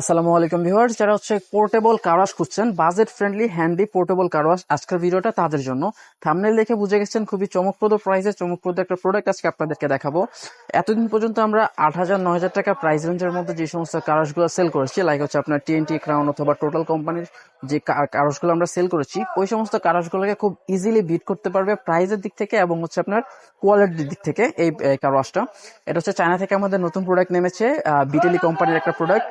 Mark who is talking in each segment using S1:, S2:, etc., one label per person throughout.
S1: আসসালামু আলাইকুম ভিউয়ার্স, যারা হচ্ছে পোর্টেবল কারওয়াশ খুঁজছেন, budget friendly, handy portable car wash আজকের ভিডিওটা তাদের জন্য। থামনেল দেখে বুঝে গেছেন, খুবই চমকপ্রদ প্রাইসে চমকপ্রদ একটা প্রোডাক্ট আজকে আপনাদেরকে দেখাবো। এতদিন পর্যন্ত আমরা আট হাজার, নয় হাজার টাকা প্রাইস রেঞ্জের মধ্যে যে সমস্ত কারওয়াশগুলো সেল করেছি লাইক হচ্ছে আপনার টিএনটি ক্রাউন অথবা টোটাল কোম্পানির যে কারওয়াশগুলো আমরা সেল করেছি, ওই সমস্ত কারওয়াশগুলোকে খুব ইজিলি বিট করতে পারবে প্রাইসের দিক থেকে এবং হচ্ছে আপনার কোয়ালিটির দিক থেকে এই কারওয়াশটা এটা হচ্ছে চায়না থেকে আমাদের নতুন প্রোডাক্ট নেমেছে বিটেলি কোম্পানির একটা প্রোডাক্ট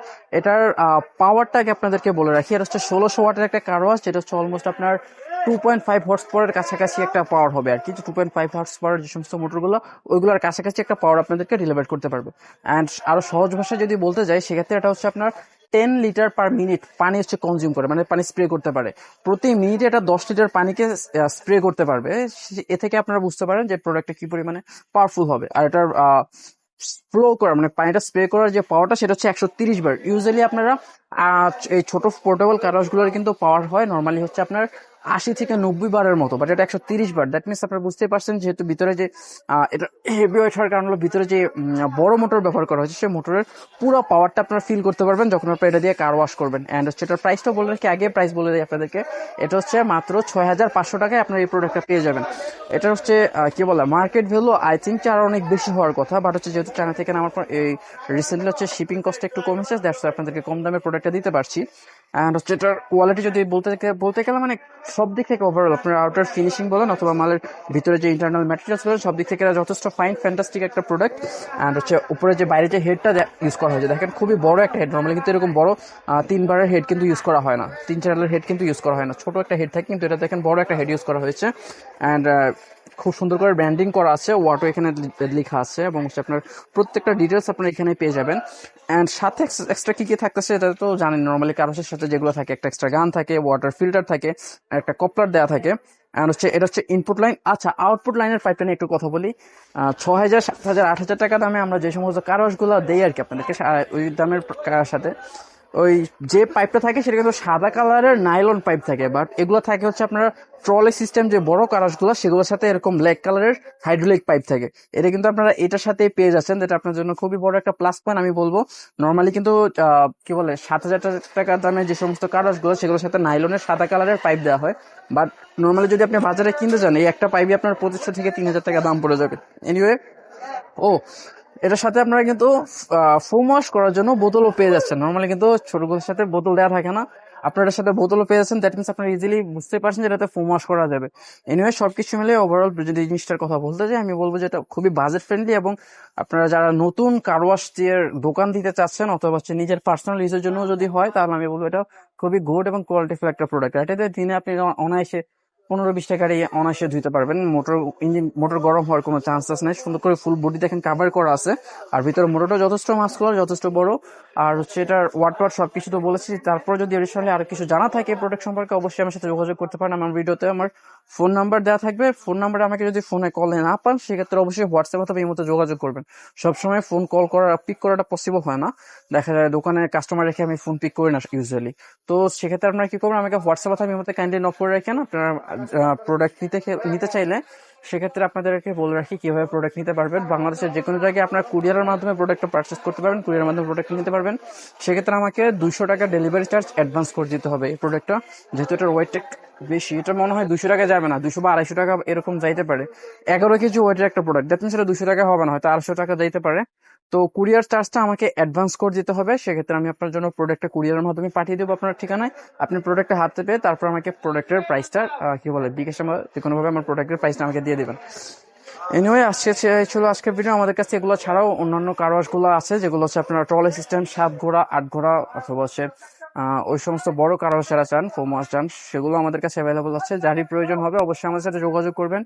S1: এটার পাওয়ারটা আগে আপনাদেরকে বলে রাখি। এটা হচ্ছে ষোলোশো ওয়াটের একটা কারওয়াশ যেটা হচ্ছে অলমোস্ট আপনার টু পয়েন্ট ফাইভ হর্স পাওয়ারের কাছাকাছি একটা পাওয়ার হবে আর কি। Two point five horsepower যে সমস্ত মোটরগুলো ওইগুলোর কাছাকাছি একটা পাওয়ার আপনাদেরকে ডেলিভার করতে পারবে। অ্যান্ড আরও সহজ ভাষায় যদি বলতে যাই, সেক্ষেত্রে এটা হচ্ছে আপনার টেন লিটার পার মিনিট পানি হচ্ছে কনজিউম করে মানে পানি স্প্রে করতে পারে। প্রতি মিনিটে এটা দশ লিটার পানিকে স্প্রে করতে পারবে। এ থেকে আপনারা বুঝতে পারেন যে প্রোডাক্টটা কি পরিমাণে পাওয়ারফুল হবে। আর এটার ফ্লো করা মানে পানিটা স্প্রে করার যে পাওয়ারটা সেটা হচ্ছে একশো তিরিশ বার। ইউজুয়ালি আপনারা এই ছোট পোর্টেবল কাগজগুলোর কিন্তু পাওয়ার হয়। নর্মালি হচ্ছে আপনার আশি থেকে নব্বই বারের মতো বাট এটা একশো তিরিশ বার। দ্যাট মিনস আপনারা বুঝতেই পারছেন যেহেতু ভিতরে যে এটা হেভি ওয়েট হওয়ার কারণ হলো ভিতরে যে বড় মোটর ব্যবহার করা হয়েছে, সেই মোটরের পুরো পাওয়ারটা আপনারা ফিল করতে পারবেন যখন আপনারা এটা দিয়ে কার ওয়াশ করবেন। অ্যান্ড হচ্ছে এটার প্রাইসটা বলে রাখি, আগে প্রাইস বলে দিই আপনাদেরকে। এটা হচ্ছে মাত্র ছয় হাজার পাঁচশো টাকায় আপনার এই প্রোডাক্টটা পেয়ে যাবেন। এটা হচ্ছে কি বলে মার্কেট ভ্যালু আই থিঙ্ক চার অনেক বেশি হওয়ার কথা বাট হচ্ছে যেহেতু চায়না থেকে পর এই রিসেন্টলি হচ্ছে শিপিং কস্ট একটু কমেছে দ্যাটস আপনাদেরকে কম দামে প্রোডাক্টটা দিতে পারছি। অ্যান্ড হচ্ছে এটার কোয়ালিটি যদি বলতে বলতে গেলে মানে সব দিক থেকে ওভারঅল আপনার আউটার ফিনিশিং বলেন অথবা মালের ভিতরে যে ইন্টারনাল ম্যাটেরিয়ালস বলেন, সব দিক থেকে এটা যথেষ্ট ফাইন ফ্যান্টাস্টিক একটা প্রোডাক্ট অ্যান্ড হচ্ছে উপরে যে বাইরে যে হেডটা ইউজ করা হয়েছে, দেখেন খুবই বড় একটা হেড নর্মালি কিন্তু এরকম বড় তিনবারের হেড কিন্তু ইউজ করা হয় না। তিন চ্যানেলের হেড কিন্তু ইউজ করা হয় না। ছোট একটা হেড থাকে, কিন্তু এটা দেখেন বড় একটা হেড ইউজ করা হয়েছে। অ্যান্ড খুব সুন্দর করে ব্র্যান্ডিং করা আছে। ওয়াটো এখানে লেখা আছে এবং হচ্ছে আপনার প্রত্যেকটা ডিটেলস আপনার এখানে পেয়ে যাবেন। অ্যান্ড সাথে এক্সট্রা কি কি থাকতেছে এটা তো জানেন নর্মালি কারোসের সাথে যেগুলো থাকে, একটা এক্সট্রা গান থাকে ওয়াটার ফিল্টার থাকে একটা কপলার দেওয়া থাকে। অ্যান্ড হচ্ছে, এটা হচ্ছে ইনপুট লাইন আচ্ছা আউটপুট লাইনের পাইপটা নিয়ে একটু কথা বলি। ছ হাজার সাত হাজার আট হাজার টাকা দামে আমরা যে সমস্ত কারসগুলো দেই আর কি আপনাদেরকে ওই দামের সাথে। ওই যে পাইপটা থাকে সেটা কিন্তু সাদা কালারের নাইলন পাইপ থাকে বাট এগুলো থাকে হচ্ছে আপনার ট্রলি সিস্টেম যে বড় কারাসগুলো সেগুলোর সাথে এরকম ব্ল্যাক কালারের হাইড্রোলিক পাইপ থাকে। এটা কিন্তু আপনারা এটার সাথে পেয়ে যাচ্ছেন, যেটা আপনার জন্য খুবই বড় একটা প্লাস পয়েন্ট আমি বলব। নর্মালি কিন্তু কি বলে, সাত হাজার টাকা দামে যে সমস্ত কারাসগুলো সেগুলোর সাথে নাইলনের সাদা কালারের পাইপ দেওয়া হয়। বাট নর্মালি যদি আপনি বাজারে কিনতে যান, এই একটা পাইপই আপনার পঁচিশশো থেকে তিন হাজার টাকা দাম পড়ে যাবে। এনিওয়ে ও এটার সাথে আপনারা কিন্তু ফোম ওয়াশ করার জন্য বোতলও পেয়ে যাচ্ছেন। নর্মালি কিন্তু ছোটগুলোর সাথে বোতল দেওয়া থাকে না। আপনার সাথে বোতলও পেয়ে যাচ্ছেন। দ্যাট মিনস আপনারা ইজিলি বুঝতে পারছেন যে এটাতে ফোম ওয়াশ করা যাবে। এনিওয়ে সব কিছু মিলে ওভারঅল যদি জিনিসটার কথা বলতে যাই, আমি বলব যে এটা খুবই বাজেট ফ্রেন্ডলি এবং আপনারা যারা নতুন কার ওয়াশ দিয়ে দোকান দিতে চাচ্ছেন অথবা হচ্ছে নিজের পার্সোনাল ইউজের জন্য যদি হয়, তাহলে আমি বলব এটা খুবই গুড এবং কোয়ালিটিফুল একটা প্রোডাক্ট এটাতে দিনে আপনি অনায়াসে পনেরো বিশ টাকার এই অনায়াসে ধুতে পারবেন। মোটর ইঞ্জিন, মোটর গরম হওয়ার কোনো চান্সেস নেই। সুন্দর করে ফুল বডি দেখেন কাভার করা আছে। আর ভিতরে মোটরটা যথেষ্ট মাস্কুলার যথেষ্ট বড়। আর হচ্ছে এটার ওয়াট ওয়াট সব কিছু তো বলেছি। তারপর যদি এডিশনালি আর কিছু জানা থাকে প্রোডাক্ট সম্পর্কে, অবশ্যই আমার সাথে যোগাযোগ করতে পারেন। আমার ভিডিওতে আমার ফোন নাম্বার দেওয়া থাকবে। ফোন নাম্বারে আমাকে যদি ফোনে কলে না পান, সেক্ষেত্রে অবশ্যই হোয়াটসঅ্যাপ অথবা এই মতো যোগাযোগ করবেন। সবসময় ফোন কল করা পিক করাটা পসিবল হয় না। দেখা যায় দোকানে কাস্টমার রেখে আমি ফোন পিক করি না ইউজুয়ালি তো সেক্ষেত্রে আপনারা কি করবেন? আমাকে হোয়াটসঅ্যাপ অথবা এই মতো কাইন্ডলি নক করে রাখেন আপনারা প্রোডাক্ট নিতে নিতে চাইলে সেক্ষেত্রে আপনাদেরকে বলে রাখি কীভাবে প্রোডাক্ট নিতে পারবেন। বাংলাদেশের যে কোনো জায়গায় আপনার কুরিয়ারের মাধ্যমে প্রোডাক্টটা পারচেস করতে পারবেন কুরিয়ারের মাধ্যমে প্রোডাক্ট নিতে পারবেন। সেক্ষেত্রে আমাকে দুশো টাকা ডেলিভারি চার্জ অ্যাডভান্স করে দিতে হবে এই প্রোডাক্টটা যেহেতু এটার ওয়েটটা বেশি। এটা মনে হয় দুশো টাকা যাবে না দুশো বা আড়াইশো টাকা এরকম যাইতে পারে। এগারো কেজি ওয়েটের একটা প্রোডাক্ট দ্যাট এটা দুশো টাকা হবে না, হয়তো আড়াইশো টাকা যাইতে পারে। তো কুরিয়ার চার্জটা আমাকে অ্যাডভান্স করে দিতে হবে, সেক্ষেত্রে আমি আপনার জন্য প্রোডাক্টটা কুরিয়ারের মাধ্যমে পাঠিয়ে দেবো আপনার ঠিকানায়। আপনি প্রোডাক্টটা হাতে পেয়ে তারপর আমাকে প্রোডাক্টের প্রাইসটা কি বলে বিকাশ আমার যে কোনোভাবে আমার প্রোডাক্টের প্রাইসটা আমাকে দিয়ে দেবেন। এনিওয়ে আজকে ছিল আজকের ভিডিও আমাদের কাছে এগুলো ছাড়াও অন্যান্য কারওয়াশগুলো আছে, যেগুলো হচ্ছে আপনার ট্রলি সিস্টেম সাত ঘোড়া, আট ঘোড়া অথবা হচ্ছে ওই সমস্ত বড় কারওয়াশ যারা চান ফোম ওয়াশ চান সেগুলো আমাদের কাছে অ্যাভেলেবল আছে। যারই প্রয়োজন হবে অবশ্যই আমাদের সাথে যোগাযোগ করবেন।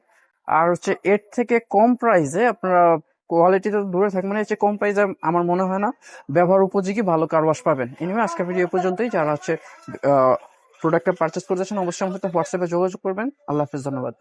S1: আর হচ্ছে এর থেকে কম প্রাইসে আপনারা কোয়ালিটি তো দূরে থাকবে মানে চেয়ে কম প্রাইসে আমার মনে হয় না, ব্যবহার উপযোগী ভালো কারওয়াশ পাবেন। এনিওয়ে আজকের ভিডিও পর্যন্তই। যারা হচ্ছে প্রোডাক্টটা পারচেস করতে চান, অবশ্যই আমাদের সাথে হোয়াটসঅ্যাপে যোগাযোগ করবেন। আল্লাহ হাফিজ, ধন্যবাদ।